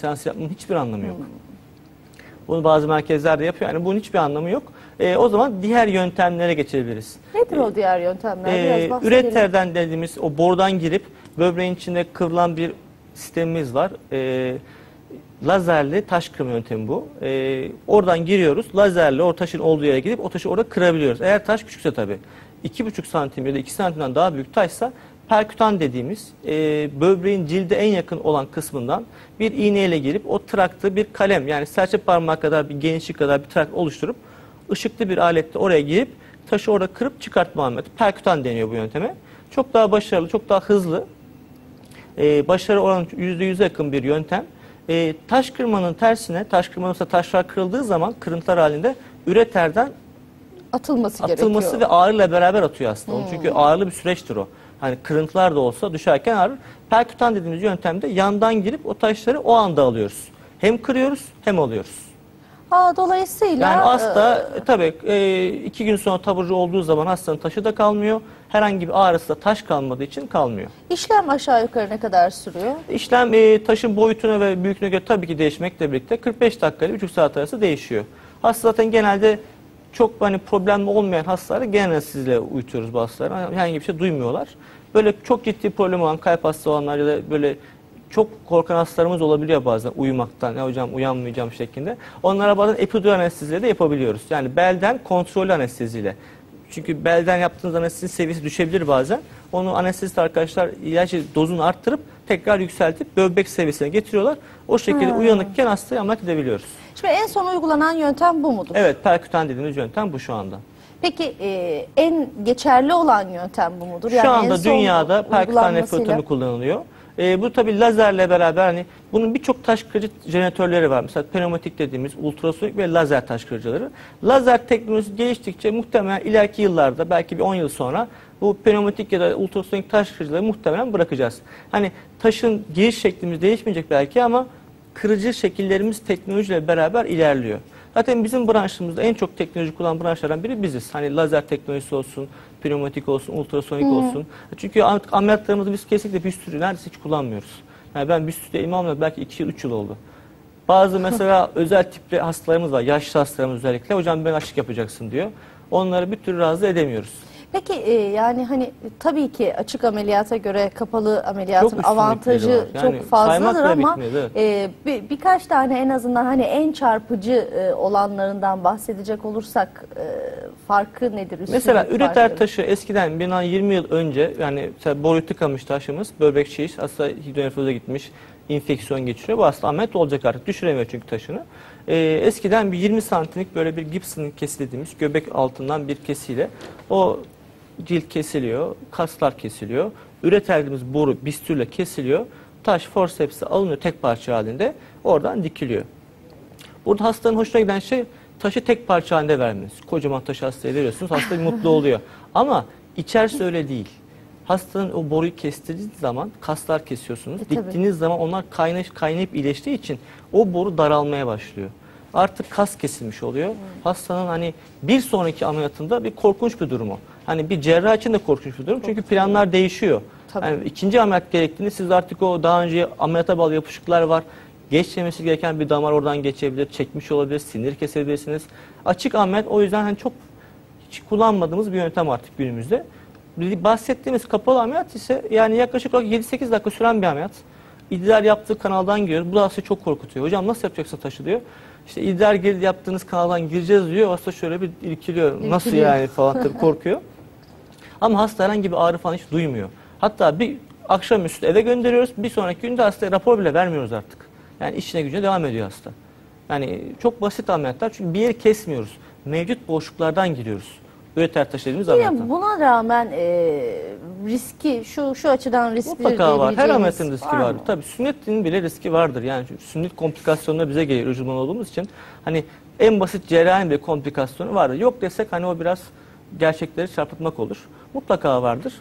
seans yapmanın hiçbir anlamı yok. Bunu bazı merkezlerde yapıyor. Yani bunun hiçbir anlamı yok. E, o zaman diğer yöntemlere geçebiliriz. Nedir o diğer yöntemler? Biraz bahsedelim. üreterden dediğimiz o borudan girip böbreğin içinde kıvrılan bir sistemimiz var. Ee, lazerli taş kırma yöntemi bu. Ee, oradan giriyoruz. Lazerle o taşın olduğu yere gidip o taşı orada kırabiliyoruz. Eğer taş küçükse tabii. 2,5 santim ya da 2 santimden daha büyük taşsa perkütan dediğimiz e, böbreğin cilde en yakın olan kısmından bir iğneyle girip o traktı bir kalem yani serçe parmağı kadar bir genişlik kadar bir trakt oluşturup ışıklı bir aletle oraya girip taşı orada kırıp çıkartma ameliyyatı. Perkütan deniyor bu yönteme. Çok daha başarılı, çok daha hızlı. Ee, başarı oranı %100'e yakın bir yöntem. Ee, taş kırmanın tersine, taş kırmanın taşlar kırıldığı zaman kırıntılar halinde üreterden atılması, atılması gerekiyor. ve ağrıyla beraber atıyor aslında. onu. Çünkü ağırlı bir süreçtir o. Hani kırıntılar da olsa düşerken ağrır. Perkütan dediğimiz yöntemde yandan girip o taşları o anda alıyoruz. Hem kırıyoruz hem alıyoruz. Ha, dolayısıyla Yani hasta e, e, tabii e, iki gün sonra taburcu olduğu zaman hastanın taşı da kalmıyor. Herhangi bir ağrısı da taş kalmadığı için kalmıyor. işlem aşağı yukarı ne kadar sürüyor? İşlem e, taşın boyutuna ve büyüklüğüne göre tabii ki değişmekle birlikte 45 dakika ile 1,5 saat arası değişiyor. Hasta zaten genelde çok hani problemli olmayan hastaları genel anestezle uyutuyoruz bu hastaları. Herhangi bir şey duymuyorlar. Böyle çok ciddi problem olan kalp hasta olanlar ya da böyle çok korkan hastalarımız olabiliyor bazen uyumaktan. Ya hocam uyanmayacağım şeklinde. Onlara bazen epidural anesteziyle de yapabiliyoruz. Yani belden kontrollü anesteziyle. Çünkü belden yaptığınız anestezi seviyesi düşebilir bazen. Onu anestezist arkadaşlar ilacı dozunu arttırıp tekrar yükseltip böbrek seviyesine getiriyorlar. O şekilde uyanıkken hastayı ameliyat edebiliyoruz. Şimdi en son uygulanan yöntem bu mudur? Evet, perkütan dediğimiz yöntem bu şu anda. Peki e, en geçerli olan yöntem bu mudur? Şu en anda dünyada perkütan nefrotomi kullanılıyor. Ee, bu tabi lazerle beraber hani bunun birçok taş kırıcı jeneratörleri var. Mesela pneumatik dediğimiz ultrasonik ve lazer taş kırıcıları. Lazer teknolojisi geliştikçe muhtemelen ileriki yıllarda belki bir 10 yıl sonra bu pneumatik ya da ultrasonik taş kırıcıları muhtemelen bırakacağız. Hani taşın giriş şeklimiz değişmeyecek belki ama kırıcı şekillerimiz teknolojiyle beraber ilerliyor. Zaten bizim branşımızda en çok teknoloji kullanan branşlardan biri biziz. Hani lazer teknolojisi olsun, pneumatik olsun, ultrasonik olsun. Çünkü am- ameliyatlarımızı biz kesinlikle büstürü neredeyse hiç kullanmıyoruz. Yani ben büstürü imamla belki 2 yıl, 3 yıl oldu. Bazı mesela özel tipli hastalarımız var, yaşlı hastalarımız özellikle. Hocam ben açık yapacaksın diyor. Onları bir türlü razı edemiyoruz. Peki e, yani hani tabii ki açık ameliyata göre kapalı ameliyatın Çok avantajı. Yani çok fazladır ama bitmez, evet. e, bir, birkaç tane en azından hani en çarpıcı e, olanlarından bahsedecek olursak e, farkı nedir? Mesela üreter farkları? taşı eskiden bundan 20 yıl önce yani boru tıkamış taşımız böbrek şiş hasta hidronefroza gitmiş infeksiyon geçiriyor. Bu hasta ameliyat olacak artık düşüremiyor çünkü taşını. Ee, eskiden bir 20 santimlik böyle bir Gibson kesi dediğimiz göbek altından bir kesiyle o cilt kesiliyor, kaslar kesiliyor. Üreter dediğimiz boru bistürle kesiliyor. Taş forsepsi alınıyor tek parça halinde oradan dikiliyor. Burada hastanın hoşuna giden şey taşı tek parça halinde vermeniz. Kocaman taşı hastaya veriyorsunuz, hasta mutlu oluyor. Ama içerisi öyle değil. Hastanın o boruyu kestiğiniz zaman kaslar kesiyorsunuz. E, tabii. Diktiğiniz zaman onlar kaynayıp, kaynayıp iyileştiği için o boru daralmaya başlıyor. Artık kas kesilmiş oluyor. Hmm. Hastanın hani bir sonraki ameliyatında bir korkunç bir durumu. Hani bir cerrah için de korkunç bir durum. Çünkü planlar değişiyor. Tabii. Yani ikinci ameliyat gerektiğinde siz artık o daha önce ameliyata bağlı yapışıklar var. Geçmemesi gereken bir damar oradan geçebilir, çekmiş olabilir, sinir kesebilirsiniz. Açık ameliyat o yüzden hani çok hiç kullanmadığımız bir yöntem artık günümüzde. Bahsettiğimiz kapalı ameliyat ise yani yaklaşık olarak 7-8 dakika süren bir ameliyat. İdrar yaptığı kanaldan giriyoruz. Bu da hastayı çok korkutuyor. Hocam nasıl yapacaksın taşı diyor. İşte idrar gir yaptığınız kanaldan gireceğiz diyor. Hasta şöyle bir irkiliyor. Nasıl İrkiliyor. yani falan tabii korkuyor. Ama hasta herhangi bir ağrı falan hiç duymuyor. Hatta bir akşamüstü eve gönderiyoruz. Bir sonraki günde hastaya rapor bile vermiyoruz artık. Yani işine gücüne devam ediyor hasta. Yani çok basit ameliyatlar çünkü bir yeri kesmiyoruz. Mevcut boşluklardan giriyoruz. Üreter Yine ameliyattan. buna rağmen e, riski şu şu açıdan riskli Mutlaka var. Her ameliyatın riski var mı? vardır. Tabii sünnetin bile riski vardır. Yani sünnet komplikasyonları bize gelir uzman olduğumuz için. Hani en basit cerrahi bir komplikasyonu vardır. Yok desek hani o biraz gerçekleri çarpıtmak olur. Mutlaka vardır.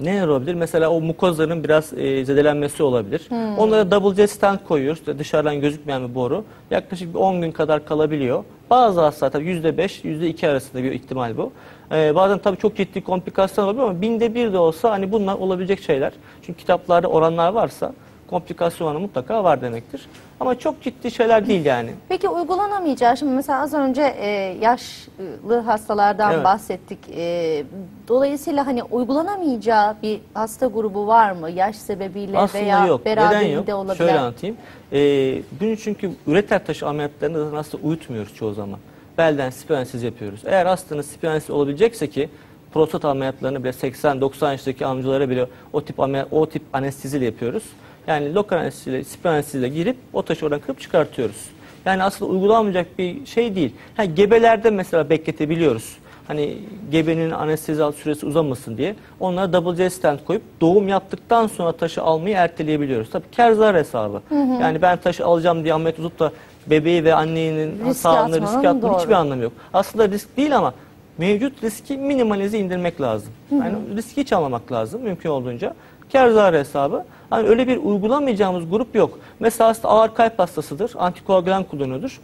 Ne olabilir? Mesela o mukozların biraz e, zedelenmesi olabilir. Hmm. Onlara double jet stent koyuyoruz. Dışarıdan gözükmeyen bir boru. Yaklaşık bir 10 gün kadar kalabiliyor. Bazı hastalar tabii %5, %2 arasında bir ihtimal bu. Ee, bazen tabii çok ciddi komplikasyon olabilir ama binde bir de olsa hani bunlar olabilecek şeyler. Çünkü kitaplarda oranlar varsa komplikasyon oranı mutlaka var demektir. Ama çok ciddi şeyler değil yani. Peki uygulanamayacağı, şimdi mesela az önce e, yaşlı hastalardan Evet. bahsettik. E, dolayısıyla hani uygulanamayacağı bir hasta grubu var mı? Yaş sebebiyle Aslında veya yok. Neden beraberinde yok? olabilen. Şöyle anlatayım. Ee, bunu çünkü üreter taşı ameliyatlarında hasta uyutmuyoruz çoğu zaman. Belden spiransiz yapıyoruz. Eğer hastanın spiransiz olabilecekse ki prostat ameliyatlarını bile 80-90 yaşındaki amcalara bile o tip ameliyat, o tip anesteziyle yapıyoruz. Yani lokal anesteziyle, spiransiziyle girip o taşı oradan kırıp çıkartıyoruz. Yani aslında uygulanmayacak bir şey değil. Ha, gebelerde mesela bekletebiliyoruz. Hani gebenin anestezi al- süresi uzamasın diye onlara double J stent koyup doğum yaptıktan sonra taşı almayı erteleyebiliyoruz. Tabii kar zarar hesabı. Yani ben taşı alacağım diye ameliyat tutup da bebeği ve annenin sağlığını riske atmanın doğru. hiçbir anlamı yok. Aslında risk değil ama mevcut riski minimalize indirmek lazım. Yani riski hiç almamak lazım mümkün olduğunca. Kar zarar hesabı. Hani öyle bir uygulamayacağımız grup yok. Mesela hasta ağır kalp hastasıdır. Antikoagülan kullanıyordur.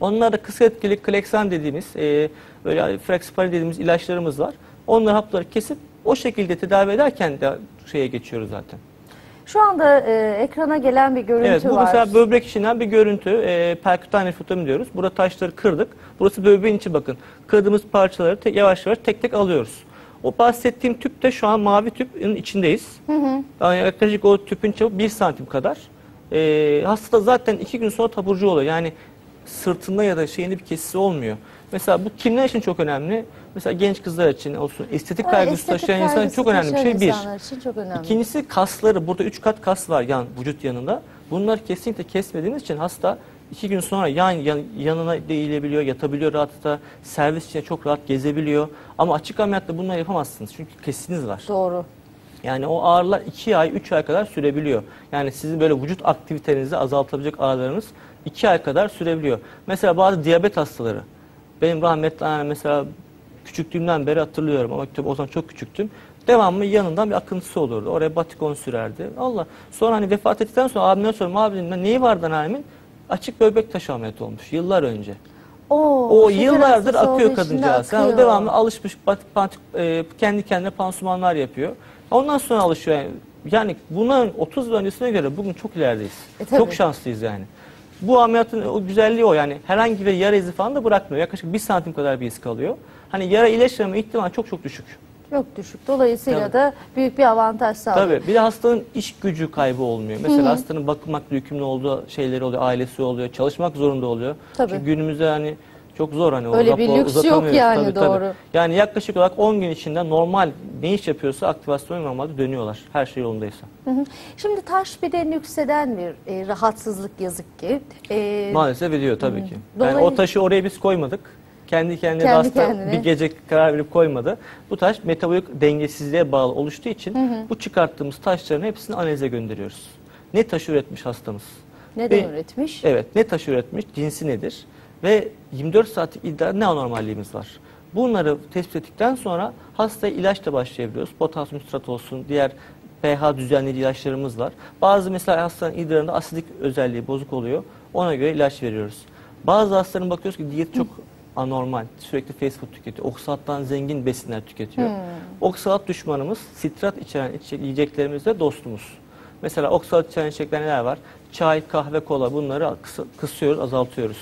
Onlarda kısa etkili kleksan dediğimiz, e, böyle Frexpari dediğimiz ilaçlarımız var. Onları hapları kesip o şekilde tedavi ederken de şeye geçiyoruz zaten. Şu anda e, ekrana gelen bir görüntü Evet bu var. mesela böbrek içinden bir görüntü. E, perkütan fotomi diyoruz. Burada taşları kırdık. Burası böbreğin içi bakın. Kırdığımız parçaları tek, yavaş yavaş tek tek alıyoruz. O bahsettiğim tüp de şu an mavi tüpün içindeyiz. Yani yaklaşık o tüpün çapı 1 santim kadar. E, hasta zaten 2 gün sonra taburcu oluyor. Yani sırtında ya da şeyinde bir kesisi olmuyor. Mesela bu kimler için çok önemli? Mesela genç kızlar için olsun, estetik Ha, kaygısı estetik taşıyan insan çok önemli bir şey. Bir. çok önemli. İkincisi kasları. Burada üç kat kas var yan vücut yanında. Bunları kesinlikle kesmediğimiz için hasta iki gün sonra yan, yan- yanına değilebiliyor, yatabiliyor rahatlıkla. Servis içinde çok rahat gezebiliyor. Ama açık ameliyatta bunları yapamazsınız. Çünkü kesiniz var. Doğru. Yani o ağrılar 2 ay, 3 ay kadar sürebiliyor. Yani sizin böyle vücut aktivitenizi azaltabilecek ağrılarınız 2 ay kadar sürebiliyor. Mesela bazı diyabet hastaları. Benim rahmetli annem mesela küçüklüğümden beri hatırlıyorum ama tabii o zaman çok küçüktüm. Devamlı yanından bir akıntısı olurdu. Oraya batikon sürerdi. Allah. Sonra hani vefat ettikten sonra abimden sordum. Abi dedim, neyi vardı anneannemin? Açık böbrek taşı ameliyatı olmuş yıllar önce. Oo, O yıllardır akıyor kadıncağız. Yani devamlı alışmış pat- pat- e, kendi kendine pansumanlar yapıyor. Ondan sonra alışıyor. Yani, yani bunların 30 yıl öncesine göre bugün çok ilerideyiz. E, tabii. çok şanslıyız yani. Bu ameliyatın o güzelliği o yani herhangi bir yara izi falan da bırakmıyor. Yaklaşık 1 santim kadar bir iz kalıyor. Hani yara iyileşmeme ihtimali çok çok düşük. Çok düşük. Dolayısıyla Tabii. da büyük bir avantaj sağlıyor. Tabii bir de hastanın iş gücü kaybı olmuyor. Mesela hastanın bakılmakla yükümlü olduğu şeyleri oluyor, ailesi oluyor, çalışmak zorunda oluyor. Tabii. Çünkü günümüzde hani çok zor hani Öyle bir lüks yok yani, Tabii, tabii. doğru. Yani yaklaşık olarak 10 gün içinde normal ne iş yapıyorsa aktivasyonu normalde dönüyorlar. Her şey yolundaysa. Hı hı. Şimdi taş bir de nükseden bir e, rahatsızlık yazık ki. E, Maalesef ediyor tabii ki. Yani Dolayı- o taşı oraya biz koymadık. Kendi kendine Kendi hasta kendine. bir gece karar verip koymadı. Bu taş metabolik dengesizliğe bağlı oluştuğu için bu çıkarttığımız taşların hepsini analize gönderiyoruz. Ne taşı üretmiş hastamız? neden Ve- üretmiş? Evet, ne taşı üretmiş, cinsi nedir ve 24 saatlik idrar ne anormalliğimiz var. Bunları tespit ettikten sonra hastaya ilaçla başlayabiliyoruz. Potasyum sitrat olsun, diğer pH düzenleyici ilaçlarımız var. Bazı mesela hastanın idrarında asidik özelliği bozuk oluyor. Ona göre ilaç veriyoruz. Bazı hastaların bakıyoruz ki diyet çok anormal. Sürekli fast food tüketiyor. Oksattan zengin besinler tüketiyor. Oksat düşmanımız sitrat içeren içecek- yiyeceklerimizde dostumuz. Mesela oksat içeren içecekler neler var? Çay, kahve, kola bunları kısıyoruz, azaltıyoruz.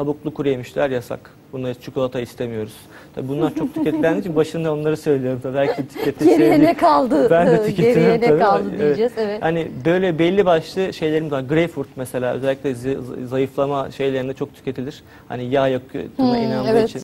Kabuklu kuru yemişler yasak. Bunları çikolata istemiyoruz. Tabii bunlar çok tüketilendiği için başında onları söylüyorum. Tabii belki tüketir Geriye ne kaldı? Ben de Geriye tüketiyorum ne kaldı diyeceğiz. Evet. Hani böyle belli başlı şeylerimiz var. Greyfurt mesela özellikle zayıflama şeylerinde çok tüketilir. Hani yağ yakıtına Hmm, inandığı evet. için.